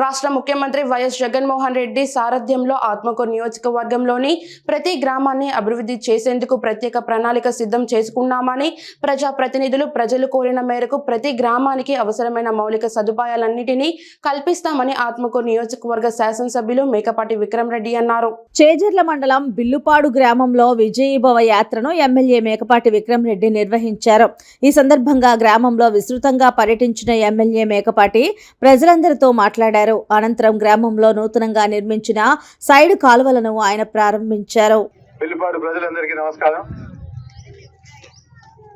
రాష్ట్ర ముఖ్యమంత్రి వైఎస్ జగన్మోహన్ రెడ్డి సారథ్యంలో ఆత్మకూరు నియోజకవర్గంలోని ప్రతి గ్రామాన్ని అభివృద్ధి చేసేందుకు ప్రత్యేక ప్రణాళిక సిద్ధం చేసుకున్నామని ప్రజా ప్రతినిధులు ప్రజలు కోరిన మేరకు ప్రతి గ్రామానికి అవసరమైన మౌలిక సదుపాయాలన్నిటినీ కల్పిస్తామని ఆత్మకూరు నియోజకవర్గ శాసనసభ్యులు మేకపాటి విక్రమరెడ్డి అన్నారు. చేజర్ల మండలం బిల్లుపాడు గ్రామంలో విజయీభవ యాత్రను ఎమ్మెల్యే మేకపాటి విక్రమరెడ్డి నిర్వహించారు. ఈ సందర్భంగా గ్రామంలో విస్తృతంగా పర్యటించిన ఎమ్మెల్యే మేకపాటి ప్రజలందరితో మాట్లాడారు. అనంతరం గ్రామంలో నూతనంగా నిర్మించిన సైడ్ కాలువలను ఆయన ప్రారంభించారు. వెల్లుపాడు ప్రజలందరికీ నమస్కారం.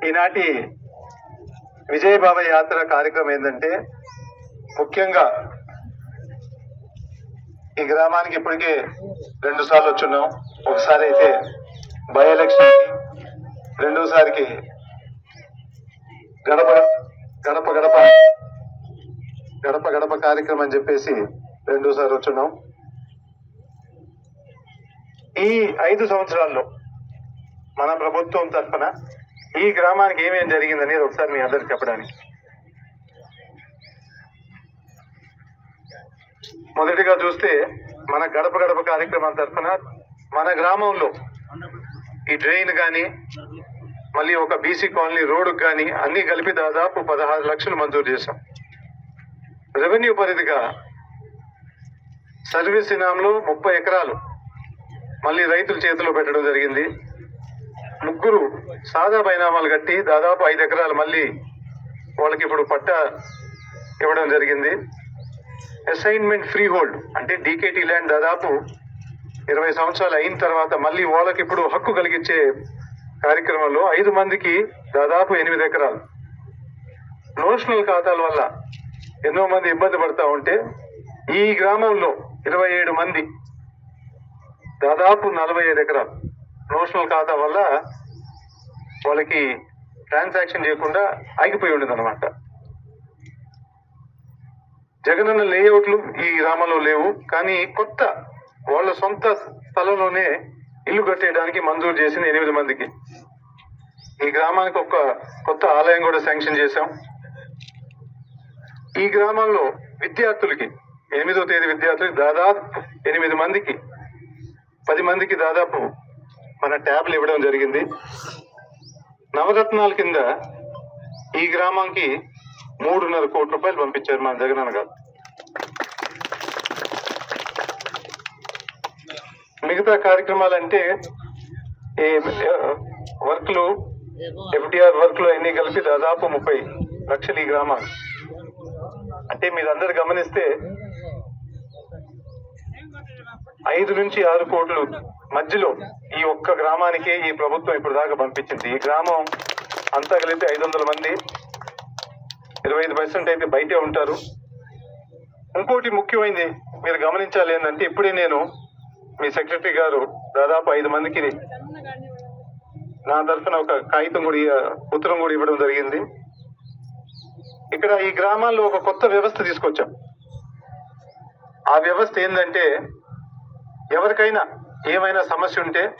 ఈనాటి విజయబాబా యాత్ర కార్యక్రమం ఏంటంటే ముఖ్యంగా ఈ గ్రామానికి ఇప్పటికే రెండు సార్లు వచ్చున్నాం. ఒకసారి అయితే బై ఎలక్షన్ రెండోసారికి గడప గడప గడప గడప గడప కార్యక్రమం అని చెప్పేసి రెండోసారి వచ్చున్నాం. ఈ ఐదు సంవత్సరాల్లో మన ప్రభుత్వం తరఫున ఈ గ్రామానికి ఏమేమి జరిగిందనేది ఒకసారి మీ అందరికి చెప్పడానికి. మొదటిగా చూస్తే మన గడప గడప కార్యక్రమం తరఫున మన గ్రామంలో ఈ డ్రైన్ కానీ మళ్ళీ ఒక బీసీ కాలనీ రోడ్డు కానీ అన్ని కలిపి దాదాపు పదహారు లక్షలు మంజూరు చేశాం. రెవెన్యూ పరిధిగా సర్వీస్ ఇనాంలో ముప్పై ఎకరాలు మళ్ళీ రైతుల చేతిలో పెట్టడం జరిగింది. ముగ్గురు సాదా బైనామాలు కట్టి దాదాపు ఐదు ఎకరాలు మళ్ళీ వాళ్ళకి ఇప్పుడు పట్ట ఇవ్వడం జరిగింది. అసైన్మెంట్ ఫ్రీ హోల్డ్ అంటే డీకేటీ ల్యాండ్ దాదాపు ఇరవై సంవత్సరాలు అయిన తర్వాత మళ్ళీ వాళ్ళకి ఇప్పుడు హక్కు కలిగించే కార్యక్రమంలో ఐదు మందికి దాదాపు ఎనిమిది ఎకరాలు. నోషనల్ ఖాతాల వల్ల ఎన్నో మంది ఇబ్బంది పడతా ఉంటే ఈ గ్రామంలో ఇరవై ఏడు మంది దాదాపు నలభై ఐదు ఎకరాలు. నోషనల్ ఖాతా వల్ల వాళ్ళకి ట్రాన్సాక్షన్ చేయకుండా ఆగిపోయి ఉండేది అనమాట జగనన్న లేఅవుట్లు ఈ గ్రామంలో లేవు కానీ కొత్త వాళ్ళ సొంత స్థలంలోనే ఇల్లు కట్టేయడానికి మంజూరు చేసింది ఎనిమిది మందికి. ఈ గ్రామానికి ఒక కొత్త ఆలయం కూడా శాంక్షన్ చేశాం. ఈ గ్రామంలో విద్యార్థులకి ఎనిమిదో తేదీ విద్యార్థులకి దాదాపు ఎనిమిది మందికి పది మందికి దాదాపు మన ట్యాబ్లు ఇవ్వడం జరిగింది. నవరత్నాల కింద ఈ గ్రామానికి మూడున్నర కోట్ల రూపాయలు పంపించారు మన జగనన్న గారు. మిగతా కార్యక్రమాలు అంటే ఈ వర్క్లు ఎఫ్డిఆర్ వర్క్లు అన్ని కలిపి దాదాపు ముప్పై లక్షలు ఈ గ్రామాలు అంటే మీరందరు గమనిస్తే ఐదు నుంచి ఆరు కోట్లు మధ్యలో ఈ ఒక్క గ్రామానికే ఈ ప్రభుత్వం ఇప్పుడు దాకా పంపించింది. ఈ గ్రామం అంతా కలిపి ఐదు వందల మంది ఇరవై ఐదు పర్సెంట్ అయితే బయటే ఉంటారు. ఇంకోటి ముఖ్యమైనది మీరు గమనించాలి ఏంటంటే ఇప్పుడే నేను మీ సెక్రటరీ గారు దాదాపు ఐదు మందికి నా తరఫున ఒక కాగితం కూడా ఉత్తరం కూడా ఇవ్వడం జరిగింది. ఇక్కడ ఈ గ్రామాల్లో ఒక కొత్త వ్యవస్థ తీసుకొచ్చాం. ఆ వ్యవస్థ ఏంటంటే ఎవరికైనా ఏమైనా సమస్య ఉంటే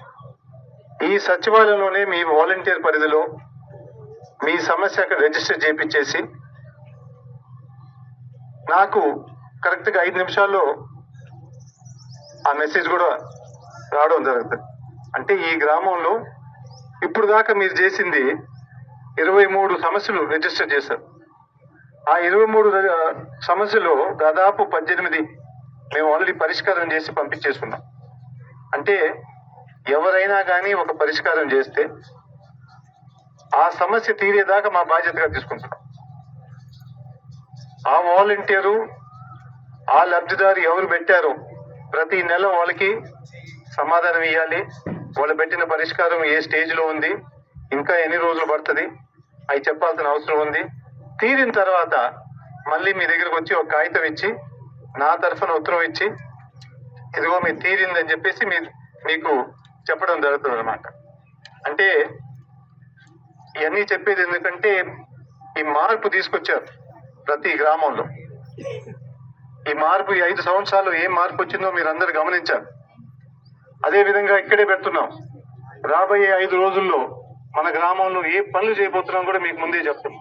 ఈ సచివాలయంలోనే మీ వాలంటీర్ పరిధిలో మీ సమస్య అక్కడ రిజిస్టర్ చేయించేసి నాకు కరెక్ట్గా ఐదు నిమిషాల్లో ఆ మెసేజ్ కూడా రావడం జరుగుతుంది. అంటే ఈ గ్రామంలో ఇప్పుడు దాకా మీరు చేసింది ఇరవై మూడు సమస్యలు రిజిస్టర్ చేశారు. ఆ ఇరవై మూడు సమస్యలు దాదాపు పద్దెనిమిది మేము ఆల్రెడీ పరిష్కారం చేసి పంపించేసుకున్నాం. అంటే ఎవరైనా కానీ ఒక పరిష్కారం చేస్తే ఆ సమస్య తీరేదాకా మా బాధ్యతగా తీసుకుంటున్నాం. ఆ వాలంటీరు ఆ లబ్ధిదారు ఎవరు పెట్టారో ప్రతి నెల వాళ్ళకి సమాధానం ఇవ్వాలి వాళ్ళు పెట్టిన పరిష్కారం ఏ స్టేజ్లో ఉంది ఇంకా ఎన్ని రోజులు పడుతుంది అవి చెప్పాల్సిన అవసరం ఉంది. తీరిన తర్వాత మళ్ళీ మీ దగ్గరకు వచ్చి ఒక కాగితం ఇచ్చి నా తరఫున ఉత్తరం ఇచ్చి ఇదిగో మీరు తీరిందని చెప్పేసి మీ మీకు చెప్పడం జరుగుతుంది అనమాట అంటే ఇవన్నీ చెప్పేది ఎందుకంటే ఈ మార్పు తీసుకొచ్చారు ప్రతి గ్రామంలో. ఈ మార్పు ఈ ఐదు సంవత్సరాలు ఏం మార్పు వచ్చిందో మీరు అందరు గమనించారు అదే విధంగా ఇక్కడే పెడుతున్నాం. రాబోయే ఐదు రోజుల్లో మన గ్రామంలో ఏ పనులు చేయబోతున్నాం కూడా మీకు ముందే చెప్తాం.